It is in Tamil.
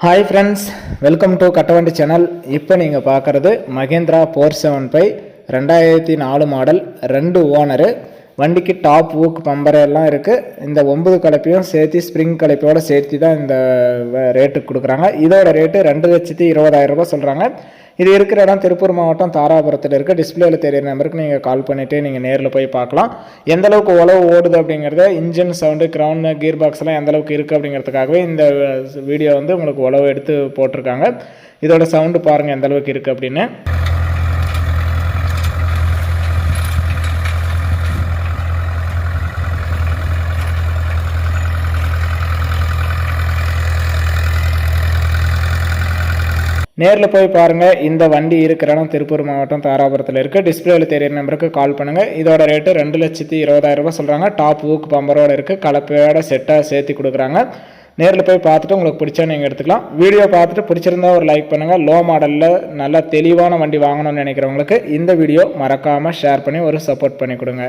Hi friends welcome to Kattavandi channel இப்போ நீங்கள் பார்க்குறது மகேந்திரா ஃபோர் செவன் ஃபைவ் ரெண்டாயிரத்தி நாலு மாடல் ரெண்டு ஓனரு வண்டிக்கு டாப் ஊக் பம்பர் எல்லாம் இருக்குது இந்த ஒன்பது கலப்பையும் சேர்த்து ஸ்ப்ரிங் கலப்பையோடு சேர்த்து தான் இந்த ரேட்டுக்கு கொடுக்குறாங்க. இதோட ரேட்டு ரெண்டு லட்சத்தி இருபதாயிரம் ரூபாய் சொல்கிறாங்க இது இருக்கிற இடம் திருப்பூர் மாவட்டம் தாராபுரத்தில் இருக்குது டிஸ்பிளேயில் தெரியிற நம்பருக்கு நீங்கள் கால் பண்ணிவிட்டு நீங்கள் நேரில் போய் பார்க்கலாம். எந்த அளவுக்கு உழவு ஓடுது அப்படிங்கிறத இன்ஜின் சவுண்டு கிரவுண்ட் கீர் பாக்ஸ்லாம் எந்த அளவுக்கு இருக்குது அப்படிங்கிறதுக்காகவே இந்த வீடியோ வந்து உங்களுக்கு உழவு எடுத்து போட்டிருக்காங்க. இதோட சவுண்டு பாருங்கள் எந்த அளவுக்கு இருக்குது அப்படின்னு. நேரில் போய் பாருங்கள் இந்த வண்டி இருக்கிற இடம் திருப்பூர் மாவட்டம் தாராபுரத்தில் இருக்குது டிஸ்பிளேவில் தெரியிற நம்பருக்கு கால் பண்ணுங்கள் இதோட ரேட்டு ரெண்டு லட்சத்தி இருபதாயிரம் சொல்கிறாங்க டாப் ஊக்கு பம்பரோடு இருக்குது கலப்பையோட செட்டாக சேர்த்து கொடுக்குறாங்க. நேரில் போய் பார்த்துட்டு உங்களுக்கு பிடிச்சா நீங்கள் எடுத்துக்கலாம். வீடியோ பார்த்துட்டு பிடிச்சிருந்தா ஒரு லைக் பண்ணுங்கள் லோ மாடலில் நல்லா தெளிவான வண்டி வாங்கணும்னு நினைக்கிறவங்களுக்கு இந்த வீடியோ மறக்காமல் ஷேர் பண்ணி ஒரு சப்போர்ட் பண்ணி கொடுங்க.